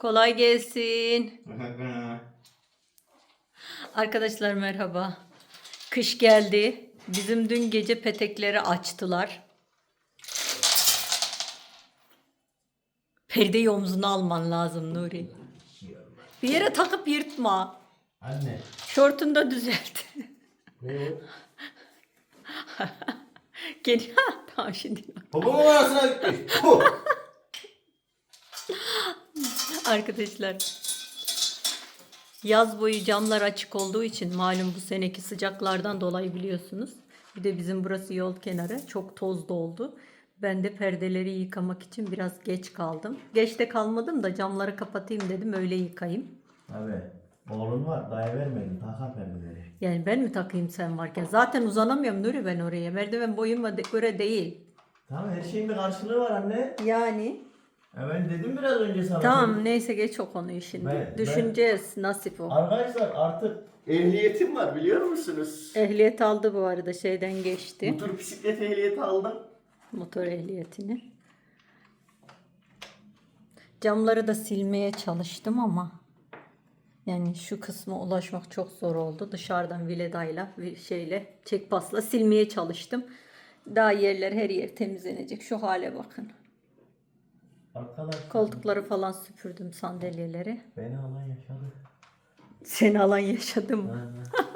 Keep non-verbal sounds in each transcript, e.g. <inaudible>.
Kolay gelsin. <laughs> Arkadaşlar merhaba. Kış geldi. Bizim dün gece petekleri açtılar. Perdeyi omzuna alman lazım Nuri. Bir yere takıp yırtma. Anne. Şortunu da düzelt. <laughs> Gel. <laughs> tamam şimdi. Babamın arasına gitmiş. Arkadaşlar yaz boyu camlar açık olduğu için malum bu seneki sıcaklardan dolayı biliyorsunuz. Bir de bizim burası yol kenarı çok toz doldu. Ben de perdeleri yıkamak için biraz geç kaldım. Geç de kalmadım da camları kapatayım dedim öyle yıkayayım. Abi oğlun var daha vermedin takar perdeleri. Yani ben mi takayım sen varken? Zaten uzanamıyorum Nuri ben oraya. Merdiven boyuma de- göre değil. Tamam her şeyin bir karşılığı var anne. Yani Ya ben dedim biraz önce sana. tamam neyse geç o konuyu şimdi. Ben- Düşüneceğiz nasip o. Arkadaşlar artık ehliyetim var biliyor musunuz? Ehliyet aldı bu arada şeyden geçti. Motor bisiklet ehliyeti aldım. motor ehliyetini. Camları da silmeye çalıştım ama yani şu kısma ulaşmak çok zor oldu. Dışarıdan viledayla bir şeyle çek pasla silmeye çalıştım. Daha yerler her yer temizlenecek. Şu hale bakın. Arkadaşlar Koltukları falan süpürdüm sandalyeleri. beni alan yaşadı. Seni alan yaşadım. Ha. <laughs>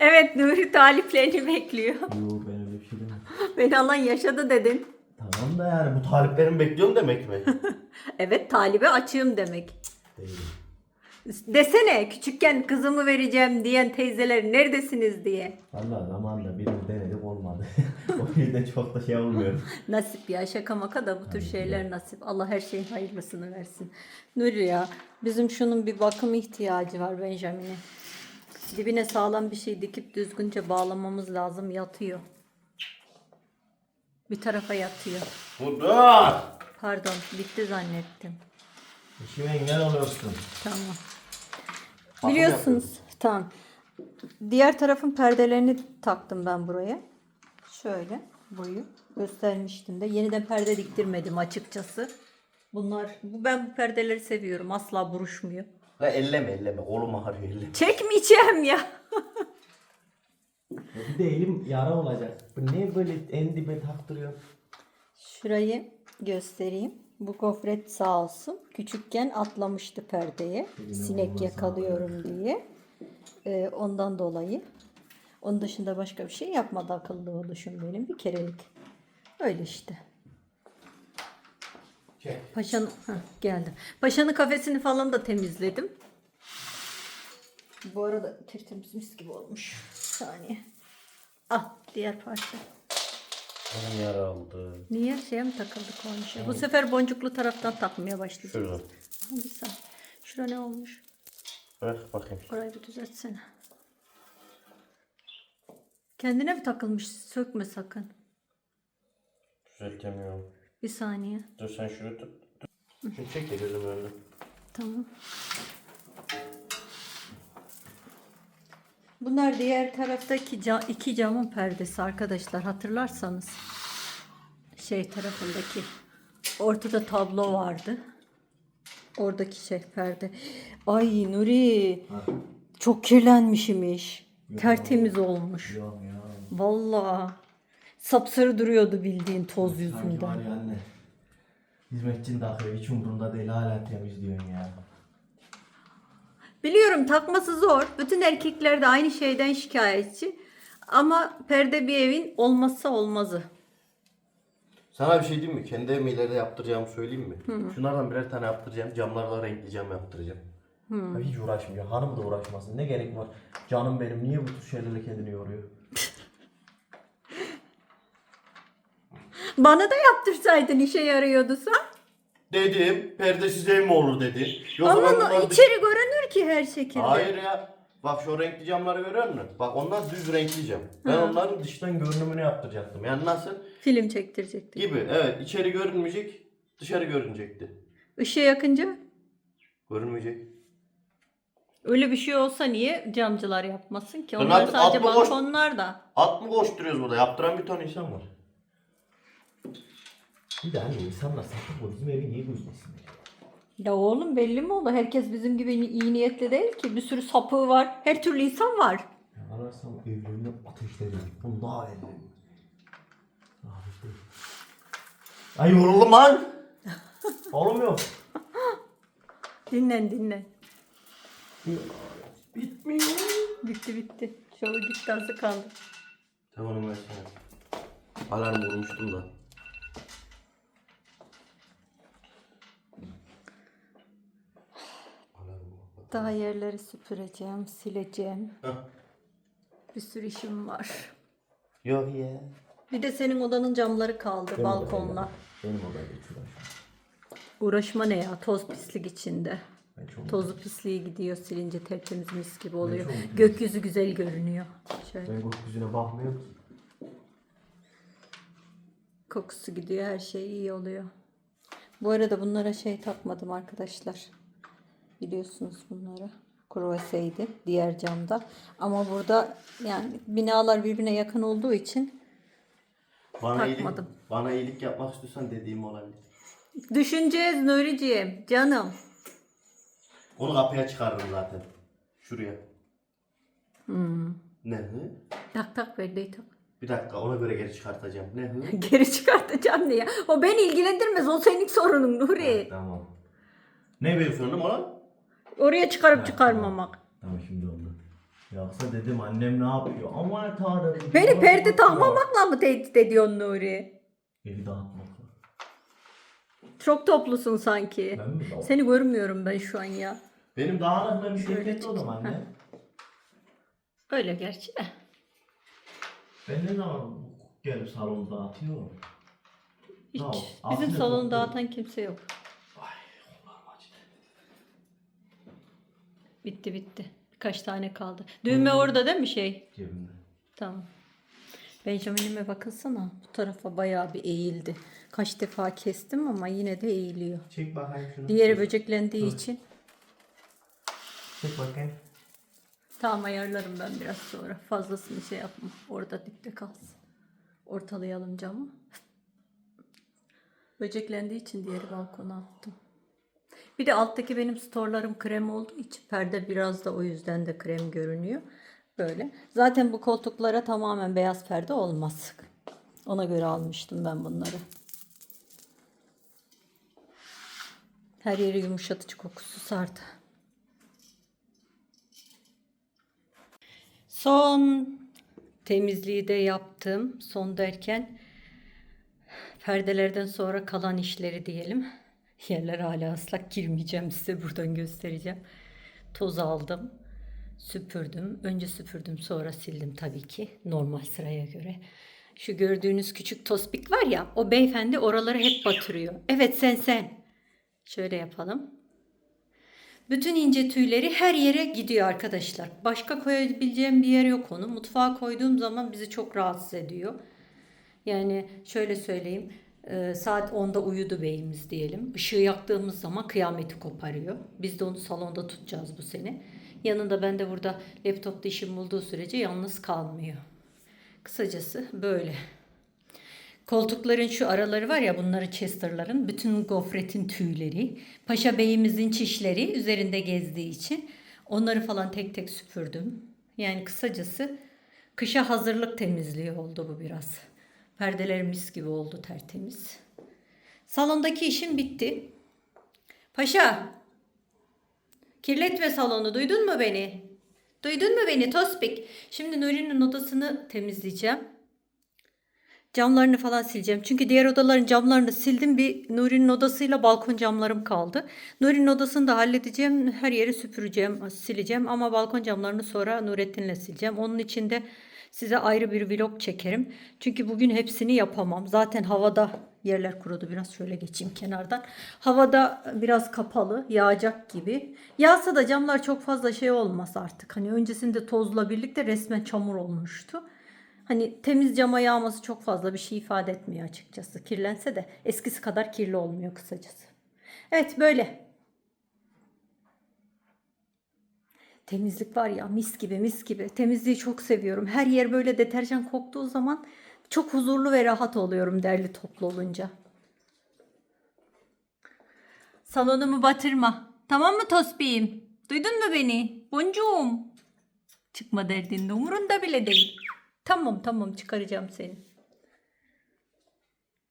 evet Nuri taliplerini bekliyor. Yo ben öyle bir şey demedim. <laughs> Beni alan yaşadı dedin. Tamam da yani bu taliplerimi bekliyorum demek mi? <laughs> Evet talibe açığım demek. Değil. Desene küçükken kızımı vereceğim diyen teyzeler neredesiniz diye. Valla zamanında denedik olmadı. O yüzden çok da şey olmuyor. <laughs> Nasip ya şaka maka da bu tür şeyler nasip. Allah her şeyin hayırlısını versin. Nuri ya bizim şunun bir bakım ihtiyacı var Benjamin'e. Dibine sağlam bir şey dikip düzgünce bağlamamız lazım yatıyor. Bir tarafa yatıyor. Budur. Pardon bitti zannettim. İşime engel oluyorsun. Tamam. Bakım Biliyorsunuz. Tamam. Diğer tarafın perdelerini taktım ben buraya. Şöyle boyu göstermiştim de. Yeniden perde diktirmedim açıkçası. Bunlar bu ben bu perdeleri seviyorum. Asla buruşmuyor. La elleme elleme kolum ağrıyor elleme. Çekmeyeceğim ya. Bir de elim yara olacak. Bu niye böyle en dibe taktırıyor? Şurayı göstereyim. Bu gofret sağ olsun. Küçükken atlamıştı perdeye. Sinek yakalıyorum diye. Ee, ondan dolayı. Onun dışında başka bir şey yapmadı akıllı oluşum benim. Bir kerelik. Öyle işte. Çek. Paşa'nın Heh, geldi. Paşa'nın kafesini falan da temizledim. Bu arada tertemiz mis gibi olmuş. Bir saniye. Ah diğer parça. Benim yara oldu. Niye şeye mi takıldık olmuş? Bu sefer boncuklu taraftan takmaya başlayacağız. Şurada. Bir saniye. Şura ne olmuş? Bırak bakayım. Orayı bir düzeltsene. Kendine mi takılmış? Sökme sakın. Düzeltemiyorum. Bir saniye. Dur sen şunu tut. Şunu çek de gözüm önüne. Tamam. Bunlar diğer taraftaki ca- iki camın perdesi arkadaşlar hatırlarsanız. Şey tarafındaki. Ortada tablo vardı. Oradaki şey perde. Ay Nuri. Çok kirlenmişmiş. Tertemiz olmuş. Yok ya. Vallahi. Sapsarı duruyordu bildiğin toz Sanki var yüzünden. ya anne. Hizmetçin takıyor hiç umurunda değil hala temizliyorsun ya. Biliyorum takması zor. Bütün erkekler de aynı şeyden şikayetçi. Ama perde bir evin olmazsa olmazı. Sana bir şey diyeyim mi? Kendi evimi ileride yaptıracağımı söyleyeyim mi? Şunlardan birer tane yaptıracağım. Camlarla renkli cam Ya Hiç uğraşmıyor. Hanım da uğraşmasın. Ne gerek var? Canım benim niye bu tür şeylerle kendini yoruyor? Bana da yaptırsaydın işe yarıyordusa. Dedim. Perdesiz ev mi olur dedi. Yoksa Ama ben no- bunları- içeri görünür ki her şekilde. Hayır ya. Bak şu renkli camları görüyor musun? Bak onlar düz renkli cam. Ben onların dıştan görünümünü yaptıracaktım. Yani nasıl? Film çektirecekti. Gibi. Evet. içeri görünmeyecek. Dışarı görünecekti. Işığı yakınca Görünmeyecek. Öyle bir şey olsa niye camcılar yapmasın ki? Lan Onlar at- sadece atma boş- balkonlar da. At mı koşturuyoruz burada? Yaptıran bir ton insan var. Bir de hani insanlar sakın bu bizim evi niye gözlesin? Ya oğlum belli mi oldu? Herkes bizim gibi iyi niyetli değil ki. Bir sürü sapığı var. Her türlü insan var. Ya ararsam evlerini ateşlerim. Bunu daha evlerim. Ay yoruldum lan. <laughs> Oğlum yok. Dinlen dinlen. Bitmiyor. Bitti bitti. Şovu gitti azı kaldı. Tamam versene. Alarm vurmuştum da. Daha yerleri süpüreceğim, sileceğim. Hah. Bir sürü işim var. Yok ya. Bir de senin odanın camları kaldı Benim balkonla. odayla- Benim odayla hiç uğraşmam. Uğraşma ne ya? Toz pislik içinde. Tozu pisliği gidiyor silince tertemiz mis gibi oluyor. çok. Gökyüzü güzel görünüyor. Şöyle Ben gökyüzüne bakmıyor musun? kokusu gidiyor her şey iyi oluyor. Bu arada bunlara şey takmadım arkadaşlar. Biliyorsunuz bunları. Kruvaseydi diğer camda. Ama burada yani binalar birbirine yakın olduğu için Bana Takmadım. iyilik, bana iyilik yapmak istiyorsan dediğim olabilir. düşüneceğiz Nuriciğim canım. Onu kapıya çıkarırım zaten. Şuraya. Hmm. Ne hı? Tak tak perdeyi tak. Bir dakika ona göre geri çıkartacağım. Ne hı? <laughs> Geri çıkartacağım diye. O beni ilgilendirmez. O senin sorunun Nuri. tamam. Ne benim sorunum olan? Oraya çıkarıp çıkarmamak. Tamam şimdi oldu. Yoksa dedim annem ne yapıyor? Aman tanrım. Beni perde takmamakla mı tehdit ediyorsun Nuri? Evi dağıtmak. Çok toplusun sanki. Ben mi dağıt? Seni görmüyorum ben şu an ya. Benim dağınıklığım bir Şöyle şirket o zaman anne. Öyle gerçi de. Ben ne zaman gelip salonu dağıtıyorum? Hiç. Tamam, Bizim aslında salonu çok- dağıtan kimse yok. Ay Allah'ım acıdı. Bitti bitti. Birkaç tane kaldı. Düğme orada değil mi şey? Cebimde. Tamam. Benjamin'ime bakılsana. Bu tarafa bayağı bir eğildi. Kaç defa kestim ama yine de eğiliyor. Çek bakayım şunu. Diğeri böceklendiği Dur. için. Çek bakayım. Tamam ayarlarım ben biraz sonra. Fazlasını şey yapma. Orada dipte kalsın. Ortalayalım camı. Böceklendiği için diğeri balkona attım. Bir de alttaki benim storlarım krem olduğu için perde biraz da o yüzden de krem görünüyor. Böyle. Zaten bu koltuklara tamamen beyaz perde olmaz. Ona göre almıştım ben bunları. Her yeri yumuşatıcı kokusu sardı. Son temizliği de yaptım. Son derken perdelerden sonra kalan işleri diyelim. Yerler hala ıslak girmeyeceğim size buradan göstereceğim. Toz aldım. Süpürdüm. Önce süpürdüm sonra sildim tabii ki normal sıraya göre. Şu gördüğünüz küçük tospik var ya o beyefendi oraları hep batırıyor. Evet sen sen. Şöyle yapalım. Bütün ince tüyleri her yere gidiyor arkadaşlar. Başka koyabileceğim bir yer yok onu. Mutfağa koyduğum zaman bizi çok rahatsız ediyor. Yani şöyle söyleyeyim. e, Saat 10'da uyudu beyimiz diyelim. Işığı yaktığımız zaman kıyameti koparıyor. Biz de onu salonda tutacağız bu sene. Yanında ben de burada laptopta işim bulduğu sürece yalnız kalmıyor. Kısacası böyle. Koltukların şu araları var ya bunları Chester'ların bütün gofretin tüyleri, Paşa Bey'imizin çişleri üzerinde gezdiği için onları falan tek tek süpürdüm. Yani kısacası kışa hazırlık temizliği oldu bu biraz. Perdeler mis gibi oldu tertemiz. Salondaki işim bitti. Paşa kirletme salonu duydun mu beni? Duydun mu beni Tospik? Şimdi Nuri'nin odasını temizleyeceğim. Camlarını falan sileceğim. Çünkü diğer odaların camlarını sildim. Bir Nuri'nin odasıyla balkon camlarım kaldı. Nuri'nin odasını da halledeceğim. Her yeri süpüreceğim, sileceğim. Ama balkon camlarını sonra Nurettin'le sileceğim. Onun için de size ayrı bir vlog çekerim. Çünkü bugün hepsini yapamam. Zaten havada yerler kurudu. Biraz şöyle geçeyim kenardan. Havada biraz kapalı, yağacak gibi. Yağsa da camlar çok fazla şey olmaz artık. Hani öncesinde tozla birlikte resmen çamur olmuştu. Hani temiz cama yağması çok fazla bir şey ifade etmiyor açıkçası. Kirlense de eskisi kadar kirli olmuyor kısacası. Evet böyle. Temizlik var ya mis gibi mis gibi. Temizliği çok seviyorum. Her yer böyle deterjan koktuğu zaman çok huzurlu ve rahat oluyorum derli toplu olunca. Salonumu batırma. Tamam mı Tospi'yim? Duydun mu beni? Boncuğum. Çıkma derdinde umurunda bile değil. Tamam tamam çıkaracağım seni.